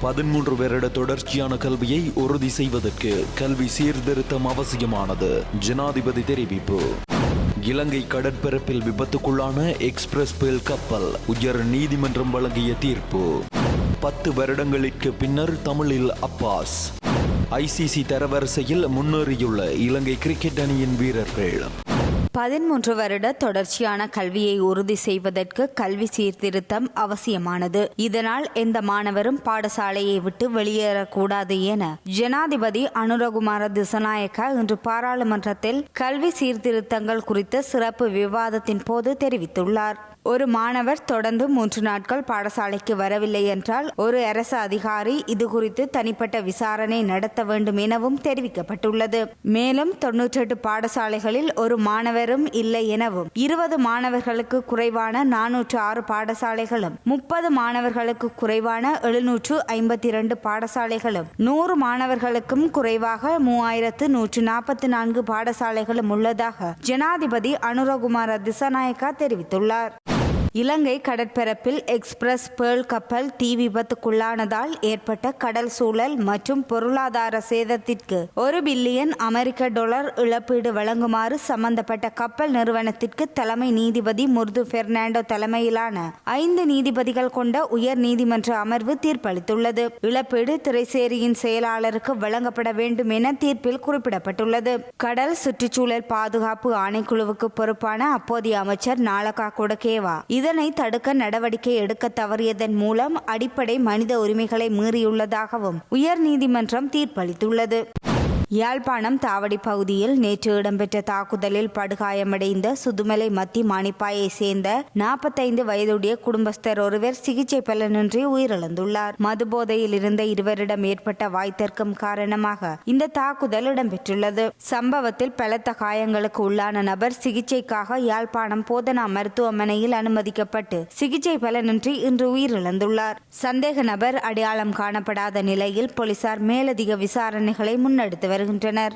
பதிமூன்று வருட தொடர்ச்சியான கல்வியை உறுதி செய்வதற்கு கல்வி சீர்திருத்தம் அவசியமானது. ஜனாதிபதி தெரிவிப்பு. இலங்கை கடற்பரப்பில் விபத்துக்குள்ளான எக்ஸ்பிரஸ் பேல் கப்பல் உயர் நீதிமன்றம் வழங்கிய தீர்ப்பு. பத்து வருடங்களுக்கு பின்னர் தமிழில் அப்பாஸ். ஐசிசி தரவரிசையில் முன்னேறியுள்ள இலங்கை கிரிக்கெட் அணியின் வீரர்கள். பதிமூன்று வருட தொடர்ச்சியான கல்வியை உறுதி செய்வதற்கு கல்வி சீர்திருத்தம் அவசியமானது. இதனால் எந்த மாணவரும் பாடசாலையை விட்டு வெளியேறக்கூடாது என ஜனாதிபதி அனுரகுமார திசநாயக்க இன்று பாராளுமன்றத்தில் கல்வி சீர்திருத்தங்கள் குறித்த சிறப்பு விவாதத்தின் போது தெரிவித்துள்ளார். ஒரு மாணவர் தொடர்ந்து மூன்று நாட்கள் பாடசாலைக்கு வரவில்லை என்றால் ஒரு அரசு அதிகாரி இது குறித்து தனிப்பட்ட விசாரணை நடத்த வேண்டும் எனவும் தெரிவிக்கப்பட்டுள்ளது. மேலும் தொன்னூற்றெட்டு பாடசாலைகளில் ஒரு மாணவரும் இல்லை எனவும் இருபது மாணவர்களுக்கு குறைவான நானூற்று ஆறு பாடசாலைகளும் முப்பது மாணவர்களுக்கு குறைவான எழுநூற்று ஐம்பத்தி இரண்டு பாடசாலைகளும் நூறு மாணவர்களுக்கும் குறைவாக மூவாயிரத்து நூற்று நாற்பத்தி நான்கு பாடசாலைகளும் உள்ளதாக ஜனாதிபதி அனுரகுமார திசநாயக்கா தெரிவித்துள்ளார். இலங்கை கடற்பரப்பில் எக்ஸ்பிரஸ் பேர்ல் கப்பல் தீ விபத்துக்குள்ளானதால் ஏற்பட்ட கடல் சூழல் மற்றும் பொருளாதார சேதத்திற்கு ஒரு பில்லியன் அமெரிக்க டாலர் இழப்பீடு வழங்குமாறு சம்பந்தப்பட்ட கப்பல் நிறுவனத்திற்கு தலைமை நீதிபதி முர்து பெர்னாண்டோ தலைமையிலான ஐந்து நீதிபதிகள் கொண்ட உயர் நீதிமன்ற அமர்வு தீர்ப்பளித்துள்ளது. இழப்பீடு திரைசேரியின் செயலாளருக்கு வழங்கப்பட வேண்டும் என தீர்ப்பில் குறிப்பிடப்பட்டுள்ளது. கடல் சுற்றுச்சூழல் பாதுகாப்பு ஆணைக்குழுவுக்கு பொறுப்பான அப்போதைய அமைச்சர் நாலகா கொடகேவா இதனை தடுக்க நடவடிக்கை எடுக்க தவறியதன் மூலம் அடிப்படை மனித உரிமைகளை மீறியுள்ளதாகவும் உயர் நீதிமன்றம் தீர்ப்பளித்துள்ளது. யாழ்ப்பாணம் தாவடி பகுதியில் நேற்று இடம்பெற்ற தாக்குதலில் படுகாயமடைந்த சுதுமலை மத்தி மானிப்பாயை சேர்ந்த நாற்பத்தைந்து வயதுடைய குடும்பஸ்தர் ஒருவர் சிகிச்சை பலனின்றி உயிரிழந்துள்ளார். மதுபோதையில் இருந்த இருவரிடம் ஏற்பட்ட வாய்த்தர்க்கம் காரணமாக இந்த தாக்குதல் இடம்பெற்றுள்ளது. சம்பவத்தில் பலத்த காயங்களுக்கு உள்ளான நபர் சிகிச்சைக்காக யாழ்ப்பாணம் போதனா மருத்துவமனையில் அனுமதிக்கப்பட்டு சிகிச்சை பலனின்றி இன்று உயிரிழந்துள்ளார். சந்தேக நபர் அடையாளம் காணப்படாத நிலையில் போலீசார் மேலதிக விசாரணைகளை முன்னெடுத்து வருகின்றனர்.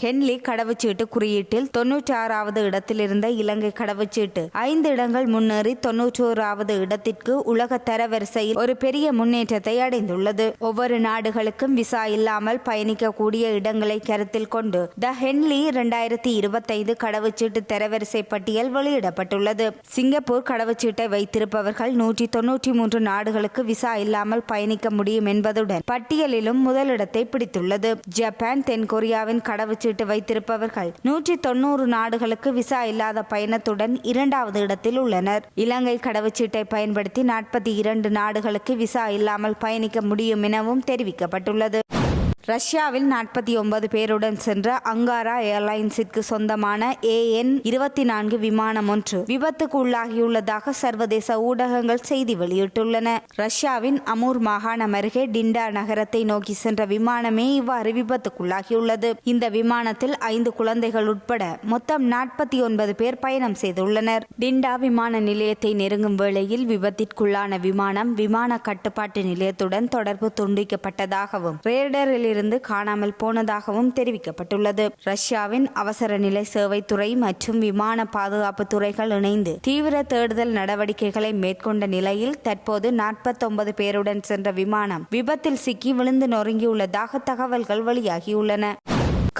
ஹென்லி கடவுச்சீட்டு குறியீட்டில் தொன்னூற்றி ஆறாவது இடத்திலிருந்த இலங்கை கடவுச்சீட்டு. ஐந்து இடங்கள் முன்னேறி தொன்னூற்றோராவது இடத்திற்கு உலக தரவரிசையில் ஒரு பெரிய முன்னேற்றத்தை அடைந்துள்ளது. ஒவ்வொரு நாடுகளுக்கும் விசா இல்லாமல் பயணிக்கக்கூடிய இடங்களை கருத்தில் கொண்டு த ஹென்லி இரண்டாயிரத்தி இருபத்தைந்து கடவுச்சீட்டு தரவரிசை பட்டியல் வெளியிடப்பட்டுள்ளது. சிங்கப்பூர் கடவுச்சீட்டை வைத்திருப்பவர்கள் நூற்றி தொன்னூற்றி மூன்று நாடுகளுக்கு விசா இல்லாமல் பயணிக்க முடியும் என்பதுடன் பட்டியலிலும் முதலிடத்தை பிடித்துள்ளது. ஜப்பான் தென்கொரியாவின் கடவுச்சீட்டு வைத்திருப்பவர்கள். நூற்றி தொண்ணூறு நாடுகளுக்கு விசா இல்லாத பயணத்துடன் இரண்டாவது இடத்தில் உள்ளனர். இலங்கை கடவுச்சீட்டை பயன்படுத்தி நாற்பத்தி இரண்டு நாடுகளுக்கு விசா இல்லாமல் பயணிக்க முடியும் எனவும் தெரிவிக்கப்பட்டுள்ளது. ரஷ்யாவில் நாற்பத்தி ஒன்பது பேருடன் சென்ற அங்காரா ஏர்லைன்ஸிற்கு சொந்தமான ஏஎன் இருபத்தி நான்கு விமானம் ஒன்று விபத்துக்கு உள்ளாகியுள்ளதாக சர்வதேச ஊடகங்கள் செய்தி வெளியிட்டுள்ளன. ரஷ்யாவின் அமூர் மாகாணம் அருகே டிண்டா நகரத்தை நோக்கி சென்ற விமானமே இவ்வாறு விபத்துக்குள்ளாகியுள்ளது. இந்த விமானத்தில் ஐந்து குழந்தைகள் உட்பட மொத்தம் நாற்பத்தி ஒன்பது பேர் பயணம் செய்துள்ளனர். டிண்டா விமான நிலையத்தை நெருங்கும் வேளையில் விபத்திற்குள்ளான விமானம் விமான கட்டுப்பாட்டு நிலையத்துடன் தொடர்பு துண்டிக்கப்பட்டதாகவும் ரேடரில் இருந்து காணாமல் போனதாகவும் தெரிவிக்கப்பட்டுள்ளது. ரஷ்யாவின் அவசர நிலை சேவைத்துறை மற்றும் விமான பாதுகாப்பு துறைகள் இணைந்து தீவிர தேடுதல் நடவடிக்கைகளை மேற்கொண்ட நிலையில் தற்போது நாற்பத்தொன்பது பேருடன் சென்ற விமானம் விபத்தில் சிக்கி விழுந்து நொறுங்கியுள்ளதாக தகவல்கள் வெளியாகியுள்ளன.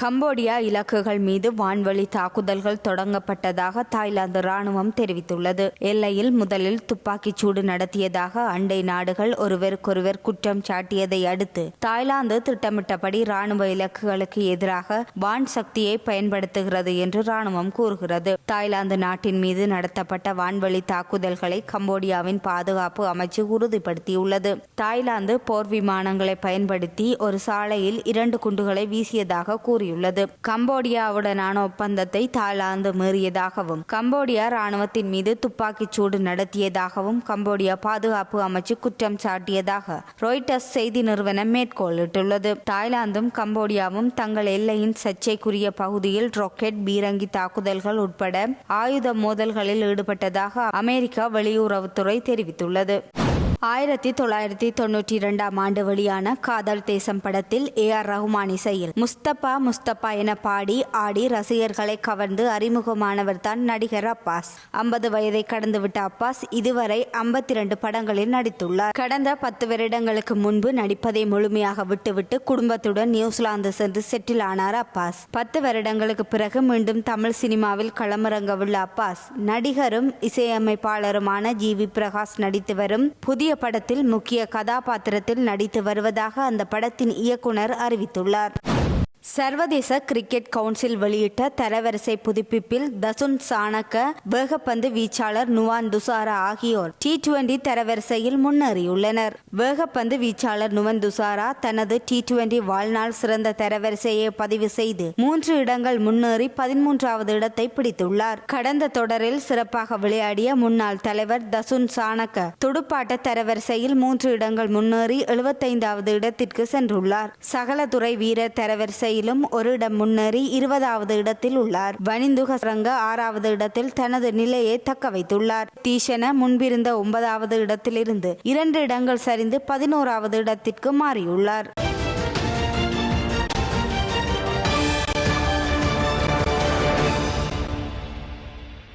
கம்போடியா இலக்குகள் மீது வான்வழி தாக்குதல்கள் தொடங்கப்பட்டதாக தாய்லாந்து ராணுவம் தெரிவித்துள்ளது. எல்லையில் முதலில் துப்பாக்கிச் சூடு நடத்தியதாக அண்டை நாடுகள் ஒருவருக்கொருவர் குற்றம் சாட்டியதை அடுத்து தாய்லாந்து திட்டமிட்டபடி ராணுவ இலக்குகளுக்கு எதிராக வான் சக்தியை பயன்படுத்துகிறது என்று ராணுவம் கூறுகிறது. தாய்லாந்து நாட்டின் மீது நடத்தப்பட்ட வான்வழி தாக்குதல்களை கம்போடியாவின் பாதுகாப்பு அமைச்சு உறுதிப்படுத்தியுள்ளது. தாய்லாந்து போர் விமானங்களை பயன்படுத்தி ஒரு சாலையில் இரண்டு குண்டுகளை வீசியதாக கூறி கூறியுள்ளது. கம்போடியாவுடனான ஒப்பந்தத்தை தாய்லாந்து மீறியதாகவும் கம்போடியா ராணுவத்தின் மீது துப்பாக்கிச் சூடு நடத்தியதாகவும் கம்போடியா பாதுகாப்பு அமைச்சு குற்றம் சாட்டியதாக ராய்டர்ஸ் செய்தி நிறுவனம் மேற்கோளிட்டுள்ளது. தாய்லாந்தும் கம்போடியாவும் தங்கள் எல்லையின் சர்ச்சைக்குரிய பகுதியில் ராக்கெட் பீரங்கி தாக்குதல்கள் உட்பட ஆயுத மோதல்களில் ஈடுபட்டதாக அமெரிக்கா வெளியுறவுத்துறை தெரிவித்துள்ளது. ஆயிரத்தி தொள்ளாயிரத்தி தொன்னூற்றி இரண்டாம் ஆண்டு வெளியான காதல் தேசம் படத்தில் ஏ ஆர் ரஹ்மான் இசையில் முஸ்தபா முஸ்தபா என பாடி ஆடி ரசிகர்களை கவர்ந்து அறிமுகமானவர் தான் நடிகர் அப்பாஸ். ஐம்பது வயதை கடந்துவிட்ட அப்பாஸ் இதுவரை ஐம்பத்தி இரண்டு படங்களில் நடித்துள்ளார். கடந்த பத்து வருடங்களுக்கு முன்பு நடிப்பதை முழுமையாக விட்டுவிட்டு குடும்பத்துடன் நியூசிலாந்து சென்று செட்டில் ஆனார் அப்பாஸ். பத்து வருடங்களுக்கு பிறகு மீண்டும் தமிழ் சினிமாவில் களமிறங்கவுள்ள அப்பாஸ் நடிகரும் இசையமைப்பாளருமான ஜி வி பிரகாஷ் நடித்து வரும் புதிய படத்தில் முக்கிய கதாபாத்திரத்தில் நடித்து வருவதாக அந்த படத்தின் இயக்குனர் அறிவித்துள்ளார். சர்வதேச கிரிக்கெட் கவுன்சில் வெளியிட்ட தரவரிசை புதுப்பிப்பில் தசுன் சாணக்க வேகப்பந்து வீச்சாளர் நுவான் துசாரா ஆகியோர் டி டுவெண்டி தரவரிசையில் முன்னேறியுள்ளனர். வேகப்பந்து வீச்சாளர் நுவன் துசாரா தனது டி டுவெண்டி வாழ்நாள் சிறந்த தரவரிசையை பதிவு செய்து மூன்று இடங்கள் முன்னேறி பதிமூன்றாவது இடத்தை பிடித்துள்ளார். கடந்த தொடரில் சிறப்பாக விளையாடிய முன்னாள் தலைவர் தசுன் சாணக்க துடுப்பாட்ட தரவரிசையில் மூன்று இடங்கள் முன்னேறி எழுபத்தைந்தாவது இடத்திற்கு சென்றுள்ளார். சகலதுறை வீரர் தரவரிசையிலும் ஒரு இடம் முன்னேறி இருபதாவது இடத்தில் உள்ளார். வனிந்துக சரங்க ஆறாவது இடத்தில் தனது நிலையை தக்க வைத்துள்ளார். தீஷன முன்பிருந்த ஒன்பதாவது இடத்திலிருந்து இரண்டு இடங்கள் சரிந்து பதினோராவது இடத்திற்கு மாறியுள்ளார்.